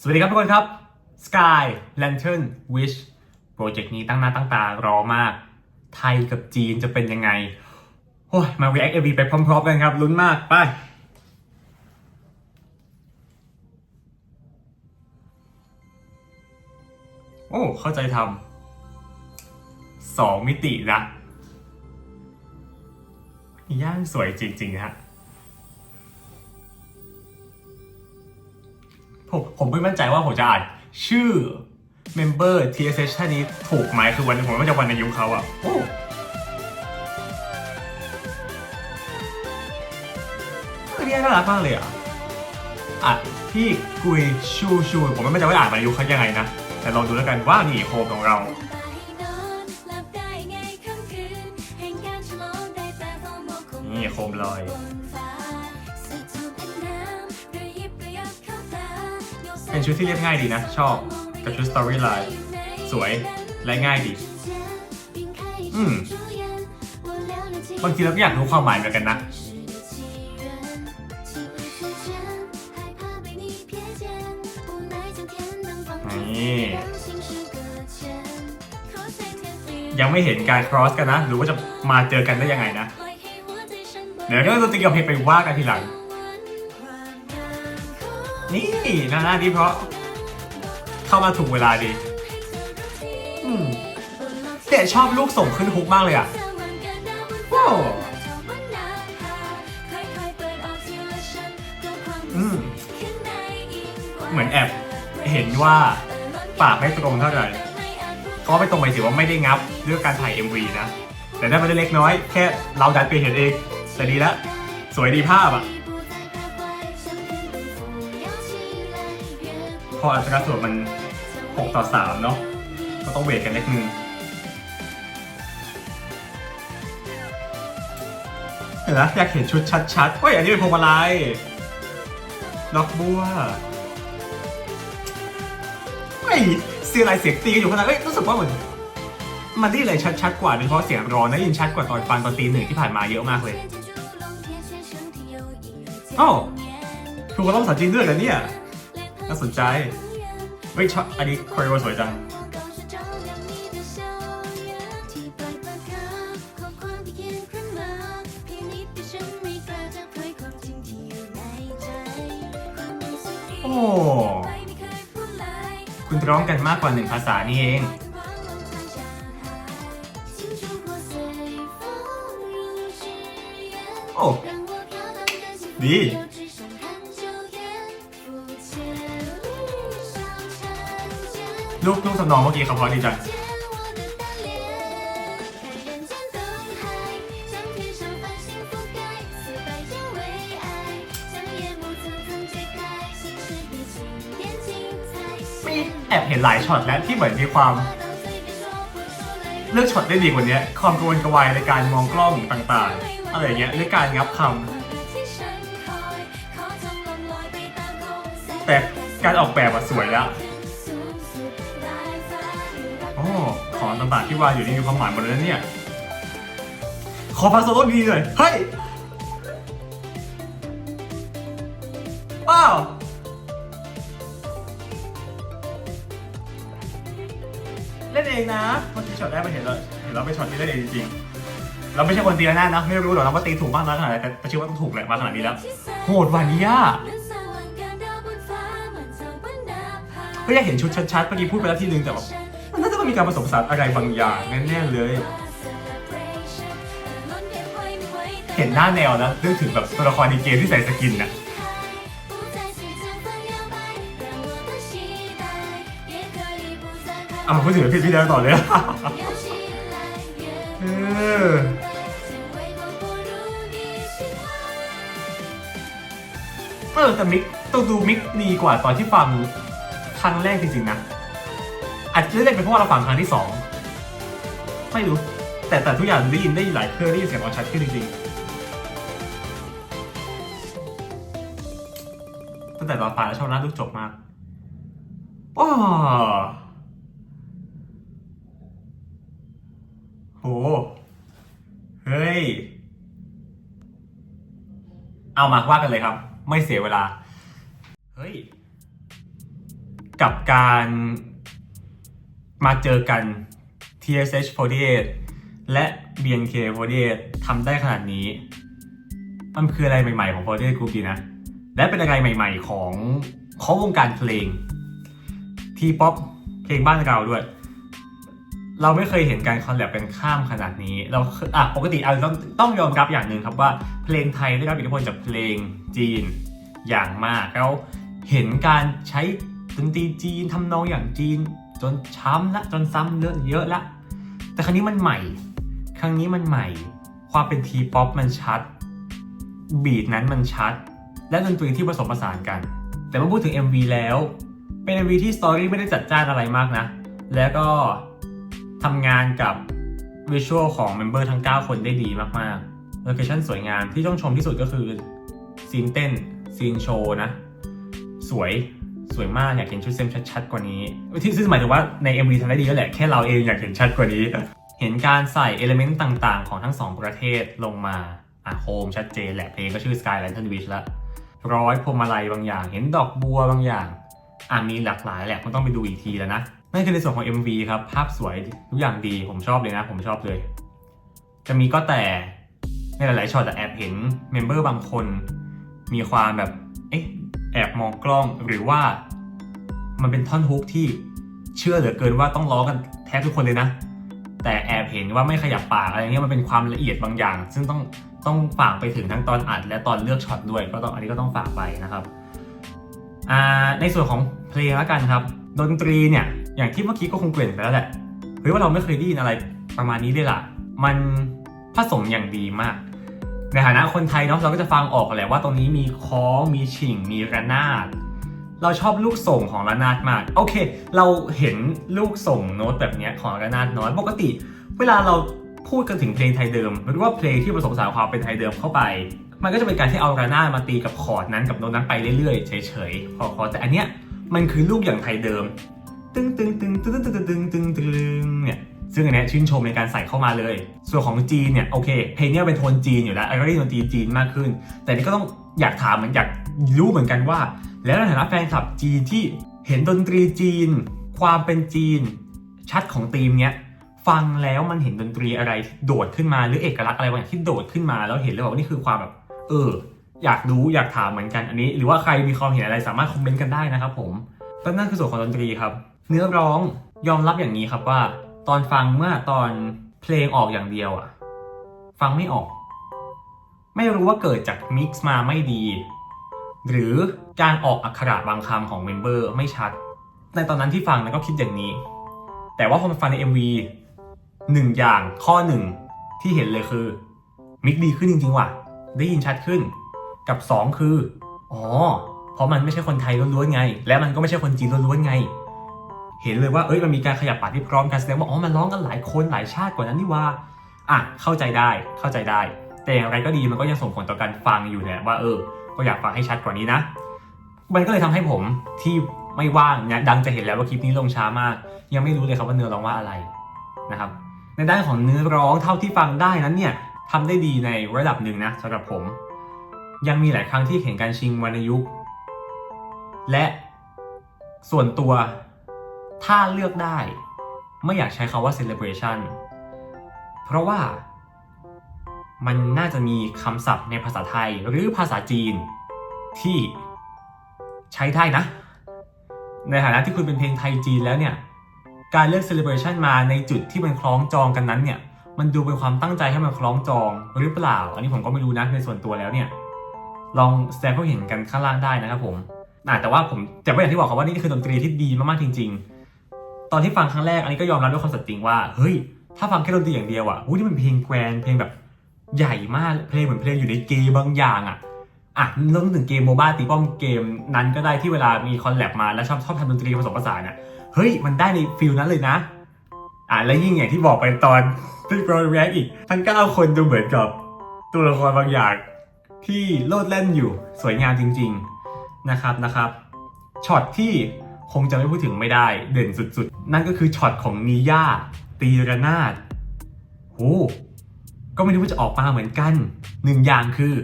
สวัสดีครับทุกคนครับ Sky Lantern Wish โปรเจกต์นี้ตั้งหน้าตั้งตารอมาก ไทยกับจีนจะเป็นยังไงโอ้ยมา React MV ไปพร้อมๆกันครับ ลุ้นมาก ไป โอ้ เข้าใจทำสองมิตินะย่างสวยจริง ๆ ฮะ ผมผมไม่มั่นใจว่าผมจะอ่านชื่อเมมเบอร์ TSH ท่านนี้ถูกไหมคือวันผมว่าจะวันอายุเขาอะโอ้เออเนี่ยน่ารักมากเลยอะอะพี่กุยชูชูผมไม่มั่นใจว่าอ่านวันอายุเขายังไงนะ แต่ลองดูแล้วกันว่านี่โฮมของเรานี่โคมลอย เป็นชุดที่เรียบง่ายดีนะ ชอบ กับชุดสตอรี่ไลน์สวยและง่ายดี อืมบางทีเราก็อยากรู้ความหมายเหมือนกันนะนี่ยังไม่เห็นการ cross กันนะ หรือว่าจะมาเจอกันได้ยังไงนะ เดี๋ยวเรื่องดนตรีกับเพลงไปว่ากันทีหลัง นี่น่ารักดีเพราะ เข้ามาถูกเวลาดีอืมแต่ชอบลูกส่งขึ้นฮุกมากเลยอะว้าวอืมเหมือนแอบเห็นว่าปากไม่ตรงเท่าไหร่เขาไม่ตรงหมายถึงว่าไม่ได้งับเรื่องการถ่าย MV นะ แต่ได้มาได้เล็กน้อย แค่เราดันไปเห็นเอง แต่ดีแล้ว สวยดีภาพอะ พออัตราส่วนมัน 6 ต่อ 3 เนาะก็ต้องเวทกันเล็กนึงเห็นไหมอยากเห็นชุดชัดๆเฮ้ย อันนี้เป็นพวงมาลัยดอกบัวเฮ้ยเสียงอะไรเสียงตีกันอยู่ขนาดเฮ้ยรู้สึกว่าเหมือนมันได้เลยชัดๆกว่าโดยเฉพาะเสียงร้อนได้ยินชัดกว่าตอนฟังตอนตีหนึ่งที่ผ่านมาเยอะมากเลยอ้าวถูกกับต้องภาษาจีนด้วยเหรอเนี่ย น่าสนใจเฮ้ยชอบอันนี้คอริโอสวยจังโอ้คุณร้องกันมากกว่าหนึ่งภาษานี่เองโอ้ดี ลูกลูกทำนองเมื่อกี้เขาเพราะดีจังมีแอบเห็นหลายช็อตแล้วที่เหมือนมีความ เลือกช็อตได้ดีกว่านี้ความกระวนกระวายในการมองกล้องต่างๆ อะไรอย่างเงี้ยหรือการงับคำแต่การออกแบบอะสวยแล้ว อของต่างๆที่วางอยู่นี่มีความหมายหมดเลยนะเนี่ย ขอฟังโซโล่ดีเลยเฮ้ยว้าวเล่นเองนะเมื่อกี้ช็อตแรกไปเห็นแล้วเห็นเราไปช็อตที่เล่นเองจริงๆ เราไม่ใช่คนตีระนาดนะ ไม่รู้หรอกนะว่าตีถูกมากน้อยขนาดไหนแต่แต่เชื่อว่าต้องถูกแหละมาขนาดนี้แล้ว โหดวันนี้อะก็อยากเห็นชุดชัดๆเมื่อกี้พูดไปแล้วทีนึงแต่แบบ มีการผสมผสานอะไรบางอย่างแน่ๆเลย เห็นหน้าแนวนะนึกถึงแบบตัวละครในเกมที่ใส่สกินนะเอามาพูดถึงพี่พี่เดียวต่อเลยเออเออแต่มิกต้องดูมิกดีกว่าตอนที่ฟังครั้งแรกจริงๆนะ อาจจะเล่นเป็นเพราะว่าเราฟังครั้งที่สองไม่รู้ แต่แต่ทุกอย่างได้ยินได้หลายเครื่องได้ยินเสียงเราชัดขึ้นจริงๆตั้งแต่ตอนฟังแล้วชอบนะลูกจบมากว้าโห เฮ้ย เอามาว่ากันเลยครับ ไม่เสียเวลา เฮ้ย กับการ มาเจอกัน TSH48 และ BNK48 ทำได้ขนาดนี้ มันคืออะไรใหม่ ๆ ของ 48 Group ดีนะ และเป็นอะไรใหม่ ๆ ของของวงการเพลงทีป๊อปเพลงบ้านเราด้วย เราไม่เคยเห็นการคอลแลบเป็นข้ามขนาดนี้ เราอะปกติเอาต้องต้องยอมรับอย่างหนึ่งครับว่าเพลงไทยได้รับอิทธิพลจากเพลงจีนอย่างมากแล้วเห็นการใช้ดนตรีจีนทำนองอย่างจีน จนช้ำละจนซ้ำเยอะเยอะละแต่ครั้งนี้มันใหม่ ครั้งนี้มันใหม่ ความเป็นทีป๊อปมันชัด บีทนั้นมันชัด และดนตรีที่ผสมผสานกัน แต่เมื่อพูดถึง MV แล้ว เป็น MV ที่สตอรี่ไม่ได้จัดจ้านอะไรมากนะ แล้วก็ทำงานกับวิชวลของเมมเบอร์ทั้ง 9 คนได้ดีมากๆ โลเคชั่นสวยงามที่ต้องชมที่สุดก็คือซีนเต้นซีนโชว์นะ สวย สวยมากอยากเห็นชุดเซมชัดๆกว่านี้ ที่ซึ่งหมายถึงว่าใน MV ทำได้ดีแล้วแหละแค่เราเองอยากเห็นชัดกว่านี้ เห็นการใส่เอลเมนต์ต่างๆ ของทั้งสองประเทศลงมาอะโฮมชัดเจนแหละเพลงก็ชื่อ Sky Lantern Wish ละร้อยพวงมาลัยบางอย่าง เห็นดอกบัวบางอย่างอะมีหลากหลายแหละคงต้องไปดูอีกทีแล้วนะนั่นคือในส่วนของ MV ครับ ภาพสวยทุกอย่างดีผมชอบเลยนะ ผมชอบเลย จะมีก็แต่ในหลายๆช็อตแต่แอบเห็นเมมเบอร์บางคน มีความแบบ แอบมองกล้องหรือว่ามันเป็นท่อนฮุกที่เชื่อเหลือเกินว่าต้องล้อกันแทบทุกคนเลยนะ แต่แอบเห็นว่าไม่ขยับปากอะไรเงี้ยมันเป็นความละเอียดบางอย่าง ซึ่งต้องต้องฝากไปถึงทั้งตอนอัด และตอนเลือกช็อตด้วย ก็ต้องอันนี้ก็ต้องฝากไปนะครับในส่วนของเพลงล้วกันครับ ดนตรีเนี่ยอย่างที่เมื่อกี้ก็คงเกริ่นไปแล้วแหละเฮ้ยว่าเราไม่เคยได้ยินอะไรประมาณนี้เลยล่ะ มันผสมอย่างดีมาก ในฐานะคนไทยเนาะเราก็จะฟังออกแหละว่าตรงนี้มีค้องมีฉิงมีระนาด เราชอบลูกส่งของระนาดมาก โอเค เราเห็นลูกส่งโน้ตแบบนี้ของระนาดน้อยปกติ เวลาเราพูดกันถึงเพลงไทยเดิมหรือว่าเพลงที่ผสมผสานความเป็นไทยเดิมเข้าไป มันก็จะเป็นการที่เอาระนาดมาตีกับคอร์ดนั้นกับโน้ตนั้นไปเรื่อยๆเฉยๆพอคอร์ดแต่อันเนี้ยมันคือลูกอย่างไทยเดิมตึงตึ้งตึ้งตึ้งตึ้งตึ้งตึ้งตึ้งตึ้งเนี่ย ซึ่งอันนี้ชื่นชมในการใส่เข้ามาเลย ส่วนของจีนเนี่ยโอเคเพลงเนี้ยเป็นโทนจีนอยู่แล้วไอ้ก็ได้ดนตรีจีนมากขึ้น แต่นี่ก็ต้องอยากถามเหมือนอยากรู้เหมือนกันว่า แล้วในฐานะแฟนคลับจีนที่เห็นดนตรีจีน ความเป็นจีน ชัดของธีมเนี้ยฟังแล้วมันเห็นดนตรีอะไรโดดขึ้นมาหรือเอกลักษณ์อะไรบางอย่างที่โดดขึ้นมาแล้วเห็นเลยว่านี่คือความแบบ เออ อยากรู้อยากถามเหมือนกันอันนี้ หรือว่าใครมีความเห็นอะไรสามารถคอมเมนต์กันได้นะครับผมก็นั่นคือส่วนของดนตรีครับ เนื้อร้องยอมรับอย่างนี้ครับว่า ตอนฟังเมื่อตอนเพลงออกอย่างเดียวอะฟังไม่ออก ไม่รู้ว่าเกิดจากมิกซ์มาไม่ดี หรือการออกอักขระบางคำของเมมเบอร์ไม่ชัด ในตอนนั้นที่ฟังนะก็คิดอย่างนี้ แต่ว่าพอมาฟังใน MV หนึ่งอย่างข้อหนึ่งที่เห็นเลยคือ มิกดีขึ้นจริงๆว่ะ ได้ยินชัดขึ้น กับ 2 คือ อ๋อ เพราะมันไม่ใช่คนไทยล้วนๆไง และมันก็ไม่ใช่คนจีนล้วนๆไง เห็นเลยว่าเอ้ยมันมีการขยับปากที่พร้อมกันแสดงว่าอ๋อมันร้องกันหลายคนหลายชาติกว่านั้นนี่ว่าอะเข้าใจได้เข้าใจได้ แต่อย่างไรก็ดีมันก็ยังส่งผลต่อการฟังอยู่เนี่ยว่าเออ ก็อยากฟังให้ชัดกว่านี้นะ มันก็เลยทำให้ผมที่ไม่ว่างเนี่ยดังจะเห็นแล้วว่าคลิปนี้ลงช้ามาก ยังไม่รู้เลยครับว่าเนื้อร้องว่าอะไรนะครับในด้านของเนื้อร้องเท่าที่ฟังได้นั้นเนี่ยทำได้ดีในระดับหนึ่งนะสำหรับผม ยังมีหลายครั้งที่เห็นการชิงวรรณยุกต์และส่วนตัว ถ้าเลือกได้ ไม่อยากใช้คาว่า celebration เพราะว่ามันน่าจะมีคำศัพท์ในภาษาไทยหรือภาษาจีนที่ใช้ได้นะ ในฐานะที่คุณเป็นเพลงไทยจีนแล้วเนี่ย การเลือก celebration มาในจุดที่มันคล้องจองกันนั้นเนี่ยมันดูเป็นความตั้งใจให้มันคล้องจองหรือเปล่า อันนี้ผมก็ไม่รู้นะในส่วนตัวแล้วเนี่ย ลองแสดงความเห็นกันข้างล่างได้นะครับผมแต่ว่าผมแต่ว่าอย่างที่บอกครับว่านี่คือดนตรีที่ดีมากๆจริง ๆ ตอนที่ฟังครั้งแรกอันนี้ก็ยอมรับด้วยความสัตย์จริงว่าเฮ้ยถ้าฟังแค่ดนตรีอย่างเดียวอะอุ้ยนี่มันเพลงแกรนเพลงแบบใหญ่มากเพลงเหมือนเพลงอยู่ในเกมบางอย่างอะอะเรื่องถึงเกมโมบ้าตีป้อมเกมนั้นก็ได้ที่เวลามีคอลแลบมาแล้วชอบชอบทำดนตรีผสมผสานอะเฮ้ยมันได้ในฟิลนั้นเลยนะ อะและยิ่งอย่างที่บอกไปตอนที่โปรแรกอีกทั้ง9คนดูเหมือนกับตัวละครบางอย่างที่โลดแล่นอยู่สวยงามจริง ๆนะครับนะครับช็อตที่ คงจะไม่พูดถึงไม่ได้เด่นสุดๆ นั่นก็คือช็อตของนีย่าตีระนาดโหก็ไม่รู้ว่าจะออกมาเหมือนกันหนึ่งอย่างคือ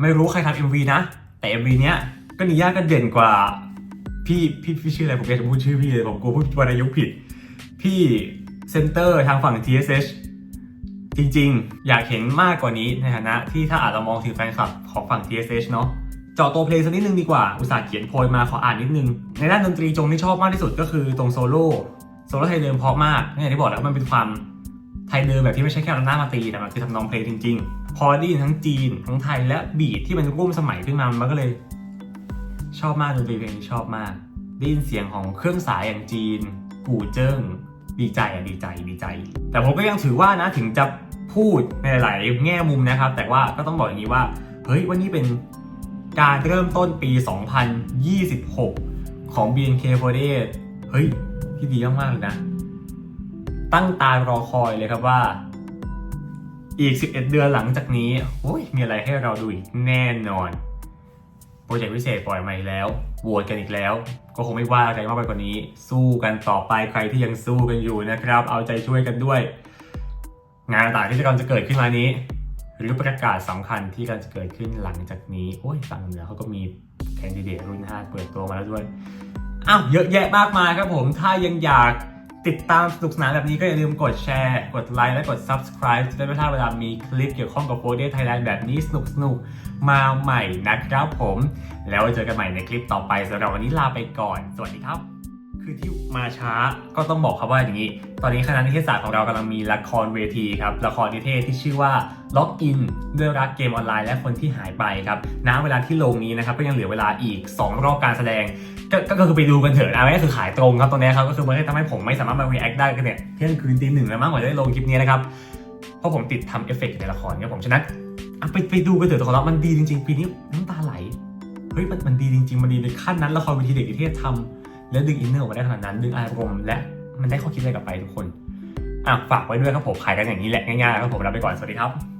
ไม่รู้ใครทำ MV นะ แต่ MV เนี้ยก็นีย่าก็เด่นกว่า พี่พี่พี่ชื่ออะไรผมอยากจะพูดชื่อพี่เลยผมกลัวพูดวรรณยุกต์ผิด พี่เซนเตอร์ทางฝั่ง TSH จริงๆ อยากเห็นมากกว่านี้ในฐานะที่ถ้าอาจจะมองถึงแฟนคลับของฝั่ง TSH เนาะ เจาะตัวเพลงสักนิดนึงดีกว่า อุตส่าห์เขียนโพยมาขออ่านนิดนึง ในด้านดนตรีจงที่ชอบมากที่สุดก็คือตรงโซโล่โซโล่ไทยเดิมเพราะมากอย่างที่บอกแล้วมันเป็นความไทยเดิมแบบที่ไม่ใช่แค่ระนามาตีแต่มันคือทำนองเพลงจริง ๆ พอได้ยินทั้งจีนทั้งไทยและบีทที่มันร่วมสมัยขึ้นมามันก็เลย ชอบมากดนตรีเพลงนี้ชอบมากได้ยินเสียงของเครื่องสายอย่างจีน กูเจิ้งดีใจอะดีใจดีใจ แต่ผมก็ยังถือว่านะถึงจะพูดในหลายแง่มุมนะครับ แต่ว่าก็ต้องบอกอย่างนี้ว่าเฮ้ยวันนี้เป็น การเริ่มต้นปี 2026 ของ BNK48 เฮ้ย ที่ดีมากๆเลยนะ ตั้งตารอคอยเลยครับว่า อีก 11 เดือนหลังจากนี้โอ้ยมีอะไรให้เราดูอีกแน่นอน โปรเจกต์พิเศษปล่อยมาอีกแล้วโหวตกันอีกแล้ว ก็คงไม่ว่าอะไรมากไปกว่านี้ สู้กันต่อไปใครที่ยังสู้กันอยู่นะครับ เอาใจช่วยกันด้วย งานต่างๆที่จะกำลังจะเกิดขึ้นมานี้ หรือประกาศสำคัญที่กำลังจะเกิดขึ้นหลังจากนี้ โอ้ยฝั่งเหนือเขาก็มีแคนดิเดตรุ่น 5 เปิดตัวมาแล้วด้วยอ้าวเยอะแยะมากมายครับผมถ้ายังอยากติดตามสนุกสนานแบบนี้ก็อย่าลืมกดแชร์ กดไลค์และกด subscribe จะได้ไม่พลาดเวลามีคลิปเกี่ยวข้องกับโฟเด t ไทยแลนด์แบบนี้สนุกสนุกมาใหม่นะครับผม แล้วเจอกันใหม่ในคลิปต่อไปสำหรับวันนี้ลาไปก่อน สวัสดีครับ คือที่มาช้าก็ต้องบอกครับว่าอย่างนี้ ตอนนี้คณะนิเทศศาสตร์ของเรากำลังมีละครเวทีครับ ละครนิเทศที่ชื่อว่าล็อกอินด้วยรักเกมออนไลน์และคนที่หายไปครับณเวลาที่ลงนี้นะครับก็ยังเหลือเวลาอีก 2 รอบการแสดงก็ก็คือไปดูกันเถอะอันนี้ก็คือขายตรงครับตรงนี้ครับก็คือมันก็ทำให้ผมไม่สามารถมา react ได้กันเนี่ยเที่ยงคืนตีหนึ่งแล้วมั้งกว่าจะได้ลงคลิปนี้นะครับเพราะผมติดทำเอฟเฟกต์ในละครครับผมฉะนั้นไปไปดูกันเถอะตัวของเรามันดีจริงๆปีนี้น้ำตาไหลเฮ้ยมันมันดีจริงๆมันดีในขั้นนั้นละครเวทีเด็กนิเทศทำ แล้วดึงอินเนอร์ออกมาได้ขนาดนั้น ดึงอารมณ์และมันได้ข้อคิดอะไรกลับไปทุกคนอะฝากไว้ด้วยครับผมขายกันอย่างนี้แหละง่ายๆครับผมลาไปก่อนสวัสดีครับ